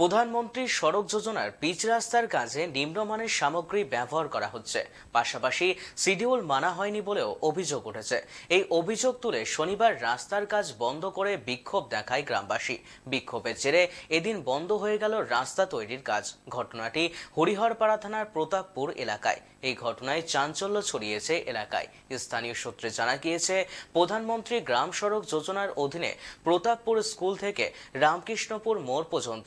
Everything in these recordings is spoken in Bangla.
প্রধানমন্ত্রী সড়ক যোজনার পিচ রাস্তার কাজে নিম্নমানের সামগ্রী ব্যবহার করা হচ্ছে। পাশাপাশি শিডিউল মানা হয়নি বলেও অভিযোগ উঠেছে। এই অভিযোগ তুলে শনিবার রাস্তার কাজ বন্ধ করে বিক্ষোভ দেখায় গ্রামবাসী। বিক্ষোভের জেরে এদিন বন্ধ হয়ে গেল রাস্তা তৈরির কাজ। ঘটনাটি হরিহরপাড়া থানার প্রতাপপুর এলাকায়। এই ঘটনায় চাঞ্চল্য ছড়িয়েছে এলাকায়। স্থানীয় সূত্রে জানা গিয়েছে, প্রধানমন্ত্রী গ্রাম সড়ক যোজনার অধীনে প্রতাপপুর স্কুল থেকে রামকৃষ্ণপুর মোড় পর্যন্ত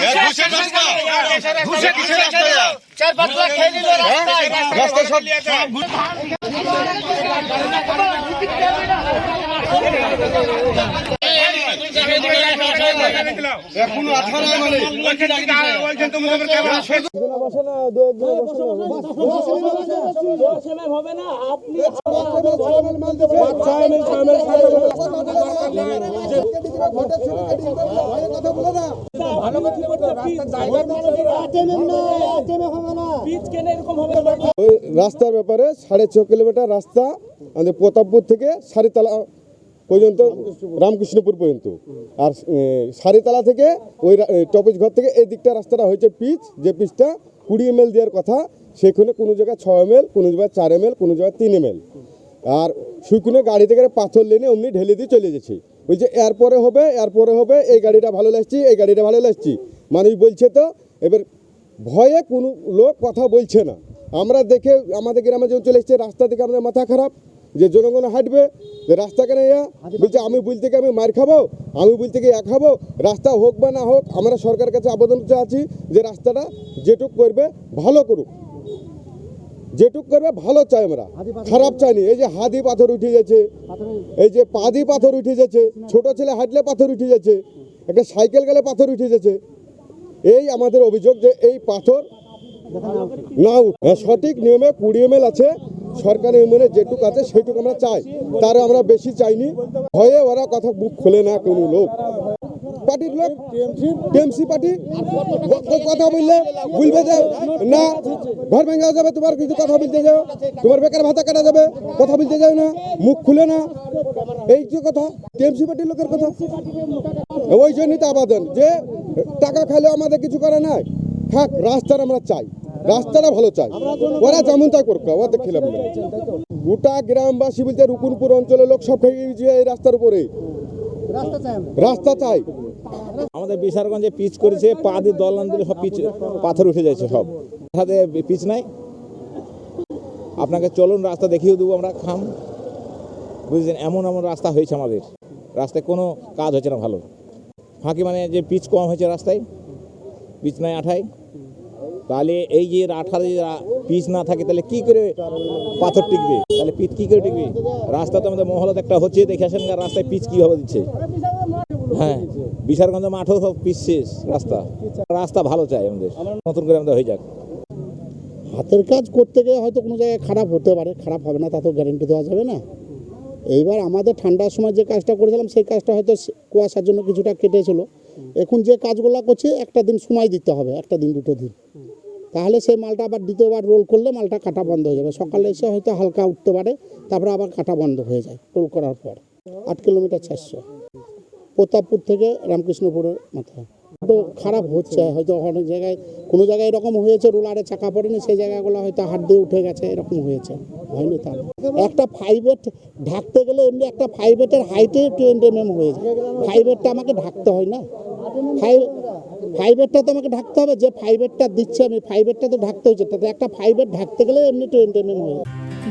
ন্যায্য জায়গা দিয়ে রাস্তা। ওই রাস্তার ব্যাপারে সাড়ে ছ কিলোমিটার রাস্তা আমাদের প্রতাপপুর থেকে সারিতলা পর্যন্ত রামকৃষ্ণপুর পর্যন্ত। আর সারিতলা থেকে ওই টপিস ঘর থেকে এই দিকটা রাস্তাটা হয়েছে পিচ যে পিচটা কুড়ি এম দেওয়ার কথা। সেখানে কোনো জায়গায় ছ এম কোনো জায়গায় চার এম কোনো জায়গায় তিন এম আর শুকনো গাড়ি থেকে পাথর লেনে অমনি ঢেলে দিয়ে চলে যাচ্ছে ওই যে এরপরে হবে এরপরে হবে, এই গাড়িটা ভালো লাগছে, এই গাড়িটা ভালো লাগছে। মানুষ বলছে তো, এবার ভয়ে কোনো লোক কথা বলছে না। আমরা দেখে আমাদের গ্রামে যখন চলে এসছে, রাস্তা থেকে আমাদের মাথা খারাপ, যে জনগণ হাঁটবে, যে রাস্তা কেন ইয়া বলছে, আমি বলতে কি আমি মার খাব, আমি বলতে কি এক খাব, রাস্তা হোক বা না হোক, আমরা সরকারের কাছে আবেদন আছি যে রাস্তাটা যেটুক করবে, ভালো করুক। যেটুক করবে ভালো চাই আমরা। খারাপ চাইনি। এই যে হাদি পাথর উঠে যাচ্ছে এই যে পাদি পাথর উঠে যাচ্ছে ছোট ছেলে হাঁটলে পাথর উঠে যাচ্ছে একটা সাইকেল গেলে পাথর উঠে যাচ্ছে। এই আমাদের অভিযোগ যে এই পাথর না উঠ হ্যাঁ, সঠিক নিয়মে কুড়ি এম আছে সরকারি নিয়মে যেটুক আছে সেটুকু আমরা চাই। তার আমরা বেশি চাইনি। ভয়ে ওরা কথা মুখ খোলে না কোনো লোক। পার্টির লোক টিএমসি পার্টি কথা বললে বলবে যে না ঘর ভেঙে যাবে তোমার কিছু কথা বলতে যাও তোমার বেকার ভাতা কাটা যাবে কথা বলতে যাও না মুখ খুলে না। এই যে কথা টিএমসি পার্টির লোকের কথা। ওই জন্যই তো আবেদন যে টাকা খাইলে আমাদের কিছু করে নাই। থাক রাস্তার আমরা চাই রাস্তাটা ভালো চাই। ওরা যেমন তাই করুক ওদের খেলাম না। গোটা গ্রামবাসী বলতে রুকুনপুর অঞ্চলের লোক সব খেয়ে গিয়েছে এই রাস্তার উপরে। রাস্তা চাই। আমাদের বিশারগঞ্জে পিচ করেছে, পা দিয়ে দলান দিলে সব পিচ, পাথর উঠে যাচ্ছে সব। সাথে পিচ নাই। আপনাকে চলুন, রাস্তা দেখিয়ে দেবো আমরা, খাম। বুঝলেন, এমন এমন রাস্তা হয়েছে আমাদের। রাস্তায় কোনো কাজ হচ্ছে না ভালো। ফাঁকি মানে যে পিচ কম হয়েছে রাস্তায়, পিচ নাই আঠায়। তাহলে এই যে আঠার যে পিচ না থাকে, তাহলে কি করে পাথর টিকবে? তাহলে পিচ কি করে টিকবে? রাস্তা তো আমাদের মহলত একটা হচ্ছে, দেখে আসেন রাস্তায় পিচ কীভাবে দিচ্ছে। হ্যাঁ। বিশারগঞ্জ মাঠও সব শেষ রাস্তা। রাস্তা ভালো চাই আমাদের। নতুন করে আমাদের হয়ে যাক। হাতের কাজ করতে গিয়ে হয়তো কোনো জায়গায় খারাপ হতে পারে খারাপ হবে না তা তো গ্যারেন্টি দেওয়া যাবে না। এইবার আমাদের ঠান্ডার সময় যে কাজটা করেছিলাম সেই কাজটা হয়তো কুয়াশার জন্য কিছুটা কেটেছিল। এখন যে কাজগুলো করছে একটা দিন সময় দিতে হবে একটা দিন দুটো দিন। তাহলে সেই মালটা আবার দ্বিতীয়বার রোল করলে মালটা কাটা বন্ধ হয়ে যাবে। সকালে এসে হয়তো হালকা উঠতে পারে তারপরে আবার কাটা বন্ধ হয়ে যায় রোল করার পর। আট কিলোমিটার চারশো। প্রতাপপুর থেকে রামকৃষ্ণপুরের মাথায় তো খারাপ হচ্ছে, হয়তো অনেক জায়গায়, কোনো জায়গায় এরকম হয়েছে, রোলারে চাকা পড়েনি, সেই জায়গাগুলো হয়তো হাত দিয়ে উঠে গেছে, এরকম হয়েছে। হয়নি তার। একটা ফাইভ এট ঢাকতে গেলে এমনি একটা ফাইভ এটের হাইটে টোয়েন্টি এম এম হয়ে যায়। ফাইভ আমাকে ঢাকতে হয় না। ফাইভ ফাইভ এটটা তো আমাকে ঢাকতে হবে, যে ফাইভ এটটা দিচ্ছে আমি ফাইভ এটটা তো ঢাকতে হচ্ছে। তাতে একটা ফাইভ এট ঢাকতে গেলে এমনি টোয়েন্টি এম এম হয়ে